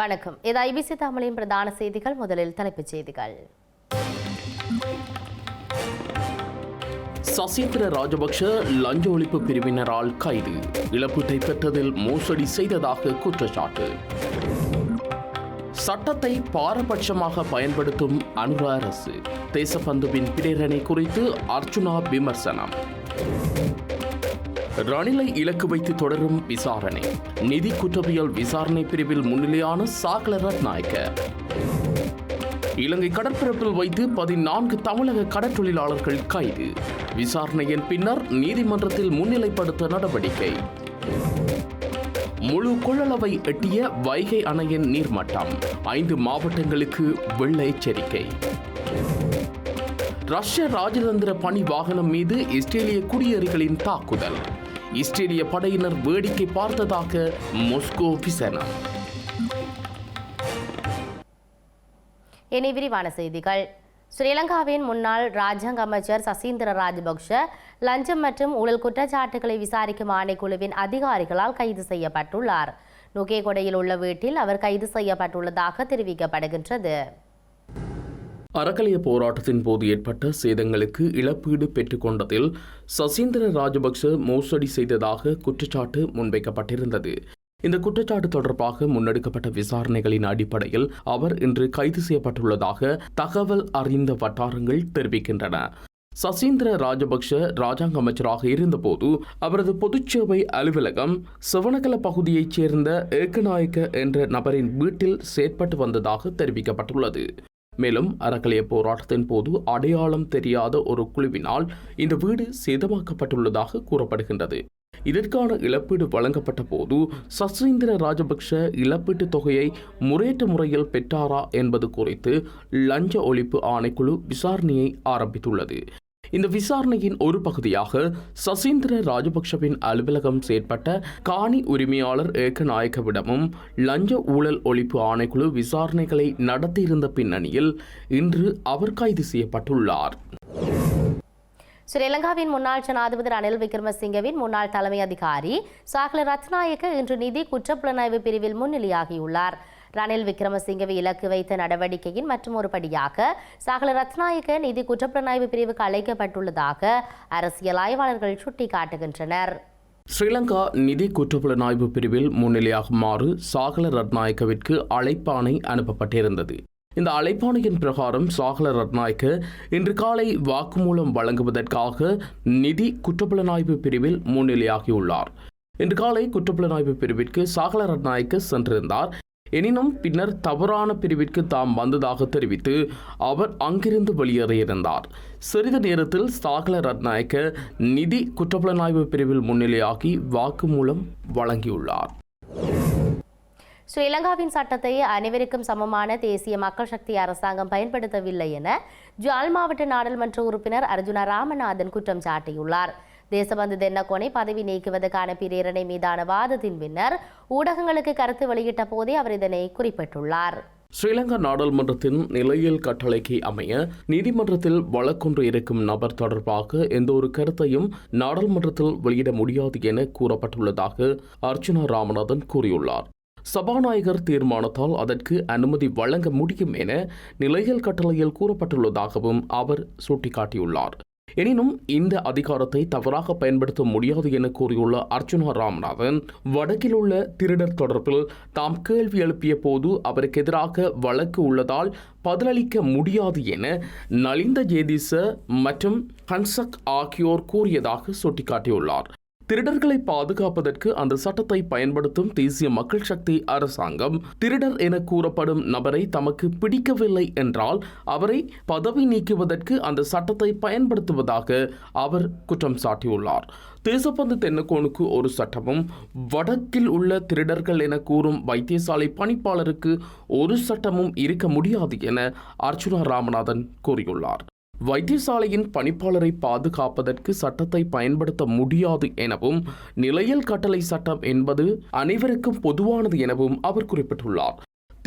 வணக்கம். இது ஐபிசி தமிழின் பிரதான செய்திகள். முதலில் தலைப்புச் செய்திகள். சசீந்திர ராஜபக்ஷ லஞ்ச ஒழிப்பு பிரிவினரால் கைது. இழப்பீட்டை பெற்றதில் மோசடி செய்ததாக குற்றச்சாட்டு. சட்டத்தை பாரபட்சமாக பயன்படுத்தும் அனுர அரசு. தேசபந்துவின் பிரேரணை குறித்து அர்ச்சுனா விமர்சனம். ரணிலை இலக்கு வைத்து தொடரும் விசாரணை. நிதி குற்றவியல் விசாரணை பிரிவில் முன்னிலையான சாகல ரத்நாயக்க. இலங்கை கடற்பரப்பில் வைத்து பதினான்கு தமிழக கடற்தொழிலாளர்கள் கைது. விசாரணையின் பின்னர் நீதிமன்றத்தில் முன்னிலைப்படுத்த நடவடிக்கை. முழு கொள்ளளவை எட்டிய வைகை அணையின் நீர்மட்டம். ஐந்து மாவட்டங்களுக்கு வெள்ள எச்சரிக்கை. ரஷ்ய ராஜதந்திர பணி வாகனம் மீது இஸ்ரேலிய குடியேறிகளின் தாக்குதல். இஸ்ரேலிய படையினர் வேடிக்கை பார்த்ததாக மொஸ்கோ விசனம் இனி விரிவான செய்திகள். ஸ்ரீலங்காவின் முன்னாள் ராஜாங்க அமைச்சர் சசீந்திர ராஜபக்ஷ லஞ்சம் மற்றும் ஊழல் குற்றச்சாட்டுகளை விசாரிக்கும் ஆணைக்குழுவின் அதிகாரிகளால் கைது செய்யப்பட்டுள்ளார். நுகேகொடையில் உள்ள வீட்டில் அவர் கைது செய்யப்பட்டுள்ளதாக தெரிவிக்கப்படுகின்றது. அறக்கலைய போராட்டத்தின் போது ஏற்பட்ட சேதங்களுக்கு இழப்பீடு பெற்றுக்கொண்டதில் சசீந்திர ராஜபக்ச மோசடி செய்ததாக குற்றச்சாட்டு முன்வைக்கப்பட்டிருந்தது. இந்த குற்றச்சாட்டு தொடர்பாக முன்னெடுக்கப்பட்ட விசாரணைகளின் அடிப்படையில் அவர் இன்று கைது செய்யப்பட்டுள்ளதாக தகவல் அறிந்த வட்டாரங்கள் தெரிவிக்கின்றன. சசீந்திர ராஜபக்ஷ ராஜாங்க அமைச்சராக இருந்தபோது அவரது பொதுச்சேவை அலுவலகம் சிவனகல பகுதியைச் சேர்ந்த ஏக்கநாயக்க என்ற நபரின் வீட்டில் செயற்பட்டு வந்ததாக தெரிவிக்கப்பட்டுள்ளது. மேலும் அறக்கலைய போராட்டத்தின் போது அடையாளம் தெரியாத ஒரு குழுவினால் இந்த வீடு சேதமாக்கப்பட்டுள்ளதாக கூறப்படுகின்றது. இதற்கான இழப்பீடு வழங்கப்பட்ட போது சசீந்திர ராஜபக்ஷ இழப்பீட்டு தொகையை முறையற்ற முறையில் பெற்றாரா என்பது குறித்து லஞ்ச ஒழிப்பு ஆணைக்குழு விசாரணையை ஆரம்பித்துள்ளது. இந்த விசாரணையின் ஒரு பகுதியாக சசீந்திர ராஜபக்ஷவின் அலுவலகம் செயற்பட்ட காணி உரிமையாளர் ஏக்கநாயக்கவிடமும் லஞ்ச ஊழல் ஒழிப்பு ஆணைக்குழு விசாரணைகளை நடத்தியிருந்த பின்னணியில் இன்று அவர் கைது செய்யப்பட்டுள்ளார். ஸ்ரீலங்காவின் முன்னாள் ஜனாதிபதி ரணில் விக்ரமசிங்கவின் முன்னாள் தலைமை அதிகாரி சாகல ரத்நாயக்க இன்று நிதி குற்றப்புலனாய்வு பிரிவில் முன்னிலையாகியுள்ளார். ரணில் விக்ரமசிங்கவை இலக்கு வைத்த நடவடிக்கையின் மற்றும் ஒரு படியாக சாகல ரத்நாயக்க நிதி குற்றப்புலனாய்வு பிரிவுக்கு அழைக்கப்பட்டுள்ளதாக அரசியல் ஆய்வாளர்கள் சுட்டிக்காட்டுகின்றனர். ஸ்ரீலங்கா நிதி குற்றப்புலனாய்வு பிரிவில் முன்னிலையாகுமாறு சாகல ரத்நாயக்கவிற்கு அழைப்பானை அனுப்பப்பட்டிருந்தது. இந்த அழைப்பாணையின் பிரகாரம் சாகல ரத்நாயக்க இன்று காலை வாக்குமூலம் வழங்குவதற்காக நிதி குற்றப்புலனாய்வு பிரிவில் முன்னிலையாகியுள்ளார். இன்று காலை குற்றப்புலனாய்வு பிரிவிற்கு சாகல ரத்நாயக்க சென்றிருந்தார். எனினும் பின்னர் தவறான பிரிவிற்கு தாம் வந்ததாக தெரிவித்து அவர் அங்கிருந்து வெளியேறியிருந்தார். சிறிது நேரத்தில் சாகல ரத்நாயக்க நிதி குற்றப்புலனாய்வு பிரிவில் முன்னிலையாகி வாக்குமூலம் வழங்கியுள்ளார். ஸ்ரீலங்காவின் சட்டத்தை அனைவருக்கும் சமமான தேசிய மக்கள் சக்தி அரசாங்கம் பயன்படுத்தவில்லை என ஜால் மாவட்ட நாடாளுமன்ற உறுப்பினர் அர்ஜுனா ராமநாதன் குற்றம் சாட்டியுள்ளார். தேசபந்து தென்னகோனை பதவி நீக்குவதற்கான பிரேரணை மீதான வாதத்தின் பின்னர் ஊடகங்களுக்கு கருத்து வெளியிட்ட போதே அவர் இதனை குறிப்பிட்டுள்ளார். ஸ்ரீலங்கா நாடாளுமன்றத்தின் நிலையியல் கட்டளைக்கு அமைய நீதிமன்றத்தில் வழக்கொன்று இருக்கும் நபர் தொடர்பாக எந்த ஒரு கருத்தையும் நாடாளுமன்றத்தில் வெளியிட முடியாது என கூறப்பட்டுள்ளதாக அர்ச்சுனா ராமநாதன் கூறியுள்ளார். சபாநாயகர் தீர்மானத்தால் அதற்கு அனுமதி வழங்க முடியும் என நிலையியல் கட்டளையில் கூறப்பட்டுள்ளதாகவும் அவர் சுட்டிக்காட்டியுள்ளார். எனினும் இந்த அதிகாரத்தை தவறாக பயன்படுத்த முடியாது என கூறியுள்ள அர்ஜுனா ராமநாதன் வடக்கில் உள்ள திருடர் தொடர்பில் தாம் கேள்வி எழுப்பிய போது அவருக்கு எதிராக வழக்கு உள்ளதால் பதிலளிக்க முடியாது என நலிந்த ஜேதிச மற்றும் ஹன்சக் ஆகியோர் கூறியதாக சுட்டிக்காட்டியுள்ளார். திருடர்களை பாதுகாப்பதற்கு அந்த சட்டத்தை பயன்படுத்தும் தேசிய மக்கள் சக்தி அரசாங்கம் திருடர் என கூறப்படும் நபரை தமக்கு பிடிக்கவில்லை என்றால் அவரை பதவி நீக்குவதற்கு அந்த சட்டத்தை பயன்படுத்துவதாக அவர் குற்றம் சாட்டியுள்ளார். தேசப்பந்து தென்னக்கோனுக்கு ஒரு சட்டமும் வடக்கில் உள்ள திருடர்கள் என கூறும் வைத்தியசாலை பணிப்பாளருக்கு ஒரு சட்டமும் இருக்க முடியாது என அர்ச்சுனா ராமநாதன் கூறியுள்ளார். வைத்தியசாலையின் பணிப்பாளரை பாதுகாப்பதற்கு சட்டத்தை பயன்படுத்த முடியாது எனவும் நிலையல் கட்டளை சட்டம் என்பது அனைவருக்கும் பொதுவானது எனவும் அவர் குறிப்பிட்டுள்ளார்.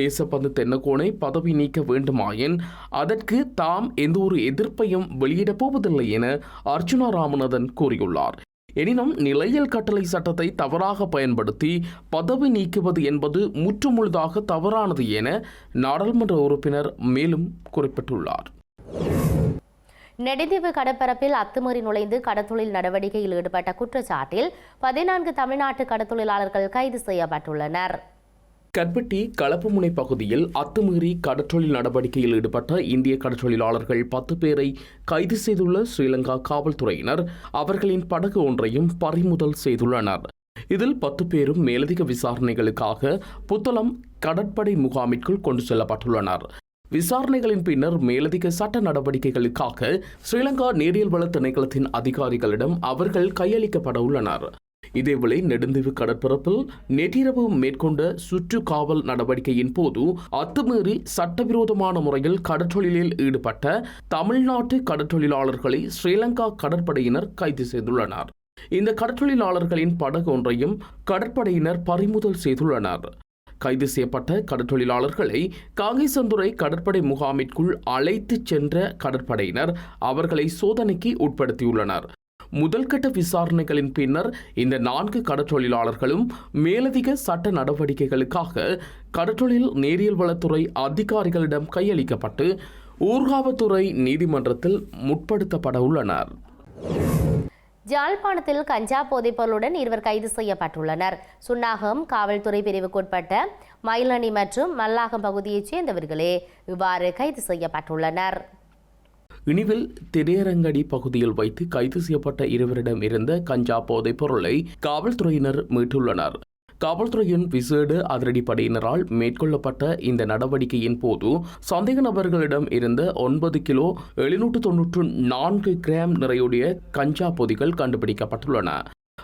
தேசப்பந்து தென்னகோனை பதவி நீக்க வேண்டுமாயின் அதற்கு தாம் எந்த ஒரு எதிர்ப்பையும் வெளியிடப் போவதில்லை என அர்ச்சுனா ராமநாதன் கூறியுள்ளார். எனினும் நிலையல் கட்டளை சட்டத்தை தவறாக பயன்படுத்தி பதவி நீக்குவது என்பது முற்றுமுழுதாக தவறானது என நாடாளுமன்ற உறுப்பினர் மேலும் குறிப்பிட்டுள்ளார். நெடுந்தீவு கடற்பரப்பில் அத்துமீறி நுழைந்து கடத்தொழில் நடவடிக்கையில் ஈடுபட்ட குற்றச்சாட்டில் பதினான்கு தமிழ்நாட்டு கடத்தொழிலாளர்கள் கைது செய்யப்பட்டுள்ளனர். கற்பட்டி களப்புமுனை பகுதியில் அத்துமீறி கடற்றொழில் நடவடிக்கையில் ஈடுபட்ட இந்திய கடற்றொழிலாளர்கள் பத்து பேரை கைது செய்துள்ள ஸ்ரீலங்கா காவல்துறையினர் அவர்களின் படகு ஒன்றையும் பறிமுதல் செய்துள்ளனர். இதில் பத்து பேரும் மேலதிக விசாரணைகளுக்காக புத்தளம் கடற்படை முகாமிற்குள் கொண்டு செல்லப்பட்டுள்ளனர். விசாரணைகளின் பின்னர் மேலதிக சட்ட நடவடிக்கைகளுக்காக ஸ்ரீலங்கா நீரியல் வள திணைக்களத்தின் அதிகாரிகளிடம் அவர்கள் கையளிக்கப்பட உள்ளனர். இதேவேளை நெடுந்தீவு கடற்பரப்பில் நேற்றிரவு மேற்கொண்ட சுற்று காவல் நடவடிக்கையின் போது அத்துமீறி சட்டவிரோதமான முறையில் கடற்றொழிலில் ஈடுபட்ட தமிழ்நாட்டு கடற்றொழிலாளர்களை ஸ்ரீலங்கா கடற்படையினர் கைது செய்துள்ளனர். இந்த கடற்றொழிலாளர்களின் படகு ஒன்றையும் கடற்படையினர் பறிமுதல் செய்துள்ளனர். கைது செய்யப்பட்ட கடற்றொழிலாளர்களை காங்கேசந்துறை கடற்படை முகாமிற்குள் அழைத்துச் சென்ற கடற்படையினர் அவர்களை சோதனைக்கு உட்படுத்தியுள்ளனர். முதல்கட்ட விசாரணைகளின் பின்னர் இந்த நான்கு கடற்றொழிலாளர்களும் மேலதிக சட்ட நடவடிக்கைகளுக்காக கடற்றொழில் நேரியல் வளத்துறை அதிகாரிகளிடம் கையளிக்கப்பட்டு ஊர்காவத்துறை நீதிமன்றத்தில் முற்படுத்தப்பட உள்ளனர். ஜாழ்ப்பாணத்தில் கஞ்சா போதைப்பொருளுடன் இருவர் கைது செய்யப்பட்டுள்ளனர். சுன்னாகம் காவல்துறை பிரிவுக்குட்பட்ட மயிலணி மற்றும் மல்லாகம் பகுதியைச் சேர்ந்தவர்களே இவ்வாறு கைது செய்யப்பட்டுள்ளனர். இனிவில் திரையரங்கடி பகுதியில் வைத்து கைது செய்யப்பட்ட இருவரிடம் இருந்த கஞ்சா போதைப் பொருளை காவல்துறையினர் மீட்டுள்ளனர். காவல்துறையின் விசேட அதிரடிப்படையினரால் மேற்கொள்ளப்பட்ட இந்த நடவடிக்கையின் போது சந்தேக நபர்களிடம் இருந்த ஒன்பது கிலோ எழுநூற்று தொன்னூற்று நான்கு கிராம் நிறையுடைய கஞ்சா பொதிகள் கண்டுபிடிக்கப்பட்டுள்ளன.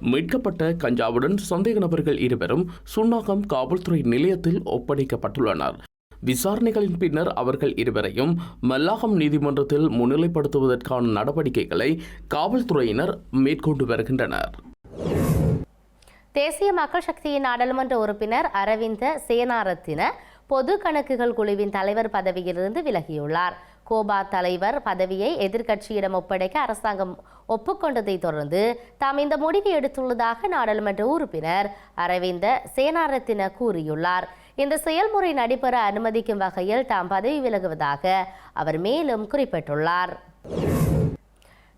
மீட்கப்பட்ட கஞ்சாவுடன் சந்தேக நபர்கள் இருவரும் சுன்னாகம் காவல்துறை நிலையத்தில் ஒப்படைக்கப்பட்டுள்ளனர். விசாரணைகளின் பின்னர் அவர்கள் இருவரையும் மல்லாகம் நீதிமன்றத்தில் முன்னிலைப்படுத்துவதற்கான நடவடிக்கைகளை காவல்துறையினர் மேற்கொண்டு வருகின்றனர். தேசிய மக்கள் சக்தியின் நாடாளுமன்ற உறுப்பினர் அரவிந்த சேனாரத்தின பொது கணக்குகள் குழுவின் தலைவர் பதவியிலிருந்து விலகியுள்ளார். கோபா தலைவர் பதவியை எதிர்க்கட்சியிடம் ஒப்படைக்க அரசாங்கம் ஒப்புக்கொண்டதை தொடர்ந்து தாம் இந்த முடிவை எடுத்துள்ளதாக நாடாளுமன்ற உறுப்பினர் அரவிந்த சேனாரத்தின கூறியுள்ளார். இந்த செயல்முறை நடைபெற அனுமதிக்கும் வகையில் தாம் பதவி விலகுவதாக அவர் மேலும் குறிப்பிட்டுள்ளார்.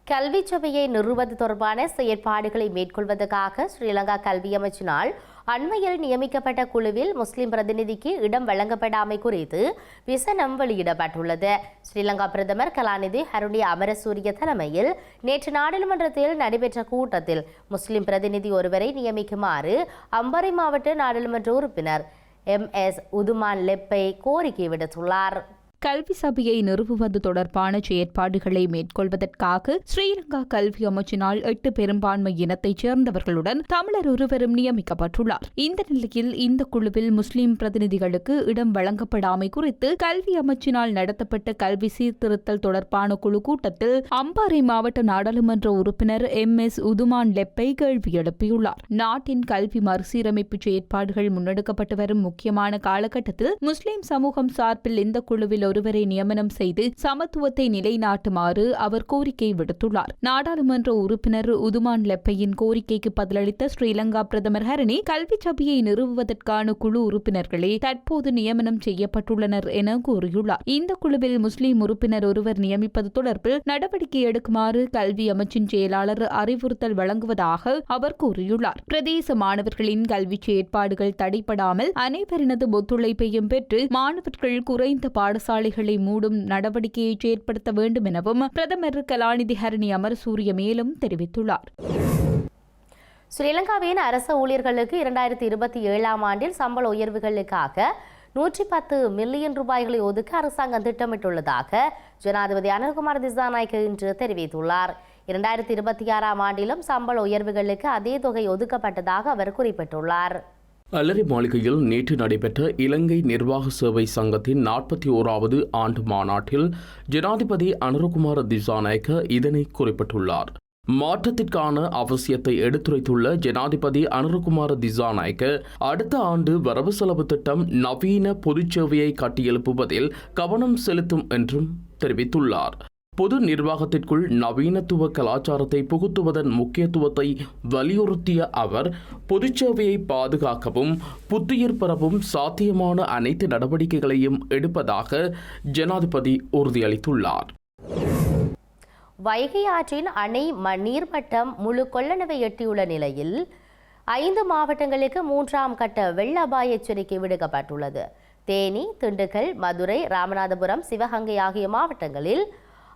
கல்வி சபையை நிறுவது தொடர்பான செயற்பாடுகளை மேற்கொள்வதற்காக ஸ்ரீலங்கா கல்வி அமைச்சினால் அண்மையில் நியமிக்கப்பட்ட குழுவில் முஸ்லிம் பிரதிநிதிக்கு இடம் வழங்கப்படாமை குறித்து விசனம் வெளியிடப்பட்டுள்ளது. ஸ்ரீலங்கா பிரதமர் கலாநிதி ஹருணி அமரசூரிய தலைமையில் நேற்று நாடாளுமன்றத்தில் நடைபெற்ற கூட்டத்தில் முஸ்லிம் பிரதிநிதி ஒருவரை நியமிக்குமாறு அம்பாறை மாவட்ட நாடாளுமன்ற உறுப்பினர் எம் எஸ் உதுமான் லெப்பை கோரிக்கை விடுத்துள்ளார். கல்வி சபையை நிறுவுவது தொடர்பான செயற்பாடுகளை மேற்கொள்வதற்காக ஸ்ரீலங்கா கல்வி அமைச்சினால் எட்டு பெரும்பான்மை இனத்தைச் சேர்ந்தவர்களுடன் தமிழர் ஒருவரும் நியமிக்கப்பட்டுள்ளார். இந்த நிலையில் இந்த குழுவில் முஸ்லிம் பிரதிநிதிகளுக்கு இடம் வழங்கப்படாமை குறித்து கல்வி அமைச்சினால் நடத்தப்பட்ட கல்வி சீர்திருத்தல் தொடர்பான குழு கூட்டத்தில் அம்பாறை மாவட்ட நாடாளுமன்ற உறுப்பினர் எம். எஸ். உதுமான் லெப்பை கேள்வி எழுப்பியுள்ளார். நாட்டின் கல்வி மறுசீரமைப்பு செயற்பாடுகள் முன்னெடுக்கப்பட்டு வரும் முக்கியமான காலகட்டத்தில் முஸ்லிம் சமூகம் சார்பில் இந்த குழுவில் ஒருவரை நியமனம் செய்து சமத்துவத்தை நிலைநாட்டுமாறு அவர் கோரிக்கை விடுத்துள்ளார். நாடாளுமன்ற உறுப்பினர் உதுமான் லெப்பையின் கோரிக்கைக்கு பதிலளித்த ஸ்ரீலங்கா பிரதமர் ஹரணி கல்வி சபையை நிறுவுவதற்கான குழு உறுப்பினர்களே தற்போது நியமனம் செய்யப்பட்டுள்ளனர் என கூறியுள்ளார். இந்த குழுவில் முஸ்லிம் உறுப்பினர் ஒருவர் நியமிப்பது தொடர்பில் நடவடிக்கை எடுக்குமாறு கல்வி அமைச்சின் செயலாளர் அறிவுறுத்தல் வழங்குவதாக அவர் கூறியுள்ளார். பிரதேச மாணவர்களின் கல்வி செயற்பாடுகள் தடைபடாமல் அனைவரினது ஒத்துழைப்பையும் பெற்று மாணவர்கள் குறைந்த பாடசாலை பாடசாலைகளை மூடும் நடவடிக்கையை செயற்படுத்த வேண்டும் எனவும் பிரதமர் கலாநிதி ஹரணி அமரசூரிய மேலும் தெரிவித்துள்ளார். ஸ்ரீலங்காவின் அரச ஊழியர்களுக்கு இரண்டாயிரத்தி இருபத்தி ஏழாம் ஆண்டில் சம்பள உயர்வுகளுக்காக நூற்றி பத்து மில்லியன் ரூபாய்களை ஒதுக்க அரசாங்கம் திட்டமிட்டுள்ளதாக ஜனாதிபதி அனில்குமார் திசாநாயக்க இன்று தெரிவித்துள்ளார். இரண்டாயிரத்தி இருபத்தி ஆறாம் ஆண்டிலும் சம்பள உயர்வுகளுக்கு அதே தொகை ஒதுக்கப்பட்டதாக அவர் குறிப்பிட்டுள்ளார். அலரி மாளிகையில் நேற்று நடைபெற்ற இலங்கை நிர்வாக சேவை சங்கத்தின் நாற்பத்தி ஓராவது ஆண்டு மாநாட்டில் ஜனாதிபதி அனுரகுமார திசாநாயக்க இதனை குறிப்பிட்டுள்ளார். மாற்றத்திற்கான அவசியத்தை எடுத்துரைத்துள்ள ஜனாதிபதி அனுரகுமார திசாநாயக்க அடுத்த ஆண்டு வரவு செலவு திட்டம் நவீன பொதுச்சேவையை கட்டியெழுப்புவதில் கவனம் செலுத்தும் என்றும் தெரிவித்துள்ளார். பொது நிர்வாகத்திற்குள் நவீனத்துவ கலாச்சாரத்தை புகுத்துவதன் முக்கியத்துவத்தை வலியுறுத்திய அவர் பொதுச்சேவையை பாதுகாக்கவும் புத்துயிர் பரவும் சாத்தியமான அனைத்து நடவடிக்கைகளையும் எடுப்பதாக ஜனாதிபதி உறுதியளித்துள்ளார். வைகை ஆற்றின் அணை நீர்மட்டம் முழு கொள்ளளவை எட்டியுள்ள நிலையில் ஐந்து மாவட்டங்களுக்கு மூன்றாம் கட்ட வெள்ள அபாய எச்சரிக்கை விடுக்கப்பட்டுள்ளது. தேனி திண்டுக்கல் மதுரை ராமநாதபுரம் சிவகங்கை ஆகிய மாவட்டங்களில்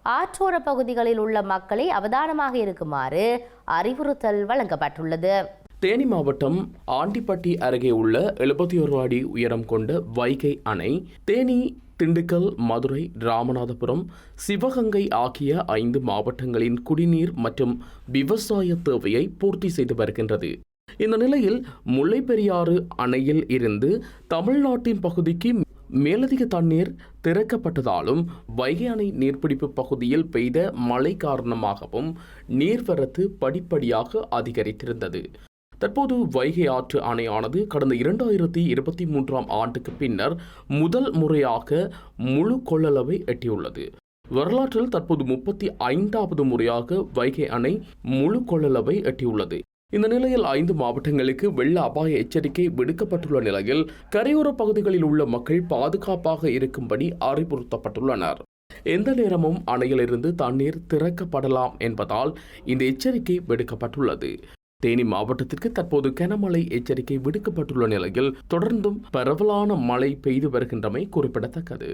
ஆற்றோர பகுதிகளில் உள்ள மக்களை அவதானமாக இருக்குமாறு அறிவுறுத்தல் வழங்கப்பட்டுள்ளது. தேனி மாவட்டம் ஆண்டிப்பட்டி அருகே உள்ள எழுபத்தி ஒரு அடி உயரம் கொண்ட வைகை அணை தேனி திண்டுக்கல் மதுரை ராமநாதபுரம் சிவகங்கை ஆகிய ஐந்து மாவட்டங்களின் குடிநீர் மற்றும் விவசாய தேவையை பூர்த்தி செய்து வருகின்றது. இந்த நிலையில் முல்லைப்பெரியாறு அணையில் இருந்து தமிழ்நாட்டின் பகுதிக்கு மேலதிக தண்ணீர் திறக்கப்பட்டதாலும் வைகை அணை நீர்பிடிப்பு பகுதியில் பெய்த மழை காரணமாகவும் நீர்வரத்து படிப்படியாக அதிகரித்திருந்தது. தற்போது வைகை ஆற்று அணையானது கடந்த இரண்டாயிரத்தி இருபத்தி மூன்றாம் ஆண்டுக்கு பின்னர் முதல் முறையாக முழு கொள்ளளவை எட்டியுள்ளது. வரலாற்றில் தற்போது முப்பத்தி ஐந்தாவது முறையாக வைகை அணை முழு கொள்ளளவை எட்டியுள்ளது. இந்த நிலையில் ஐந்து மாவட்டங்களுக்கு வெள்ள அபாய எச்சரிக்கை விடுக்கப்பட்டுள்ள நிலையில் கரையோர பகுதிகளில் உள்ள மக்கள் பாதுகாப்பாக இருக்கும்படி அறிவுறுத்தப்பட்டுள்ளனர். எந்த நேரமும் அணையிலிருந்து தண்ணீர் திறக்கப்படலாம் என்பதால் இந்த எச்சரிக்கை விடுக்கப்பட்டுள்ளது. தேனி மாவட்டத்திற்கு தற்போது கனமழை எச்சரிக்கை விடுக்கப்பட்டுள்ள நிலையில் தொடர்ந்தும் பரவலான மழை பெய்து வருகின்றமை குறிப்பிடத்தக்கது.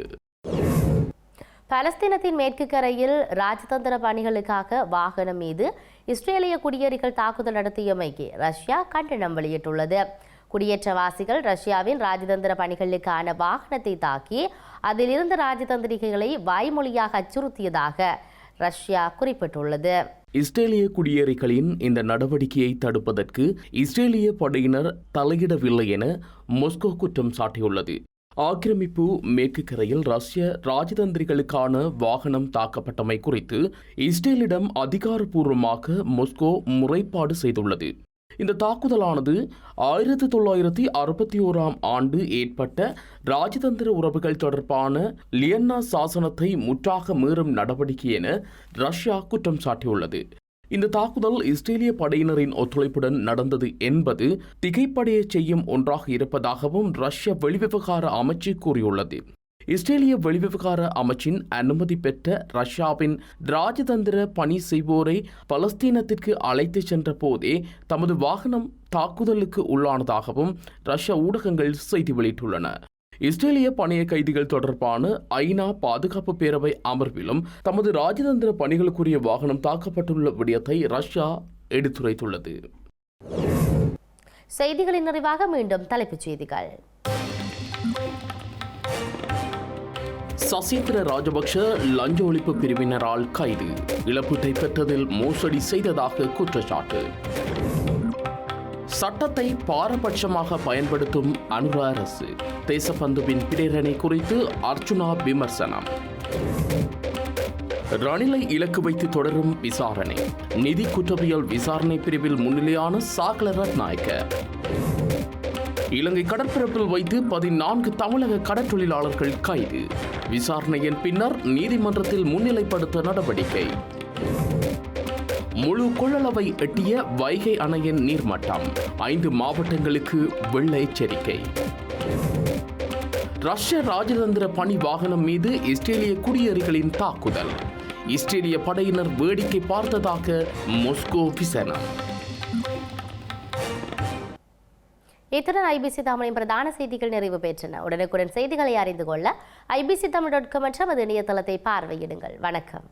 பலஸ்தீனத்தின் மேற்கு கரையில் ராஜதந்திர பணிகளுக்காக வாகனம் மீது இஸ்ரேலிய குடியேறிகள் தாக்குதல் நடத்தியமைக்கு ரஷ்யா கண்டனம் வெளியிட்டுள்ளது. குடியேற்றவாசிகள் ரஷ்யாவின் ராஜதந்திர பணிகளுக்கான வாகனத்தை தாக்கி அதிலிருந்து ராஜதந்திரிகைகளை ராஜதந்திரிகளை வாய்மொழியாக அச்சுறுத்தியதாக ரஷ்யா குறிப்பிட்டுள்ளது. இஸ்ரேலிய குடியேறிகளின் இந்த நடவடிக்கையை தடுப்பதற்கு இஸ்ரேலிய படையினர் தலையிடவில்லை என மொஸ்கோ குற்றம் சாட்டியுள்ளது. ஆக்கிரமிப்பு மேற்கு கரையில் ரஷ்ய ராஜதந்திரிகளுக்கான வாகனம் தாக்கப்பட்டமை குறித்து இஸ்ரேலிடம் அதிகாரப்பூர்வமாக மொஸ்கோ முறைப்பாடு செய்துள்ளது. இந்த தாக்குதலானது ஆயிரத்தி தொள்ளாயிரத்தி அறுபத்தி ஓராம் ஆண்டு ஏற்பட்ட ராஜதந்திர உறவுகள் தொடர்பான லியன்னா சாசனத்தை முற்றாக மீறும் நடவடிக்கை என ரஷ்யா குற்றம் சாட்டியுள்ளது. இந்த தாக்குதல் இஸ்ரேலிய படையினரின் ஒத்துழைப்புடன் நடந்தது என்பது திகைப்படைய செய்யும் ஒன்றாக இருப்பதாகவும் ரஷ்ய வெளிவிவகார அமைச்சு கூறியுள்ளது. இஸ்ரேலிய வெளிவிவகார அமைச்சின் அனுமதி பெற்ற ரஷ்யாவின் ராஜதந்திர பணி செய்வோரை பலஸ்தீனத்திற்கு அழைத்து சென்ற போதே தமது வாகனம் தாக்குதலுக்கு உள்ளானதாகவும் ரஷ்ய ஊடகங்கள் செய்தி வெளியிட்டுள்ளன. இஸ்ரேலிய பணைய கைதிகள் தொடர்பான ஐநா பாதுகாப்பு பேரவை அமர்விலும் தமது ராஜதந்திர பணிகளுக்குரிய வாகனம் தாக்கப்பட்டுள்ள விடயத்தை ரஷ்யா எடுத்துரைத்துள்ளது. செய்திகளின் நிறைவாக மீண்டும் தலைப்புச் செய்திகள். சசீந்திர ராஜபக்ஷ லஞ்ச ஒழிப்பு பிரிவினரால் கைது. இழப்பீட்டை பெற்றதில் மோசடி செய்ததாக குற்றச்சாட்டு. சட்டத்தை பாரபட்சமாக பயன்படுத்தும் அனுரா அரசு தேசபந்துவின் பிரேரணை குறித்து அர்ஜுனா விமர்சனம். ரணிலை இலக்கு வைத்து தொடரும் விசாரணை. நிதி குற்றவியல் விசாரணை பிரிவில் முன்னிலையான சாகல ரத்நாயக்க. இலங்கை கடற்பரப்பில் வைத்து பதினான்கு தமிழக கடற்றொழிலாளர்கள் கைது. விசாரணையின் பின்னர் நீதிமன்றத்தில் முன்னிலைப்படுத்த நடவடிக்கை. முழு கொள்ளளவை எட்டிய வைகை அணையின் நீர்மட்டம் ஐந்து மாவட்டங்களுக்கு வெள்ள எச்சரிக்கை. ரஷ்ய ராஜதந்திர பணி வாகனம் மீது இஸ்ரேலிய குடியேறிகளின் தாக்குதல். இஸ்ரேலிய படையினர் வேடிக்கை பார்த்ததாக மொஸ்கோ விசனம் இத்துடன் ஐபிசி தமிழின் பிரதான செய்திகள் நிறைவு பெற்றன. உடனுக்குடன் செய்திகளை அறிந்து கொள்ள ஐபிசி தமிழ் டாட் காம் என்ற நமது இணையதளத்தை பார்வையிடுங்கள். வணக்கம்.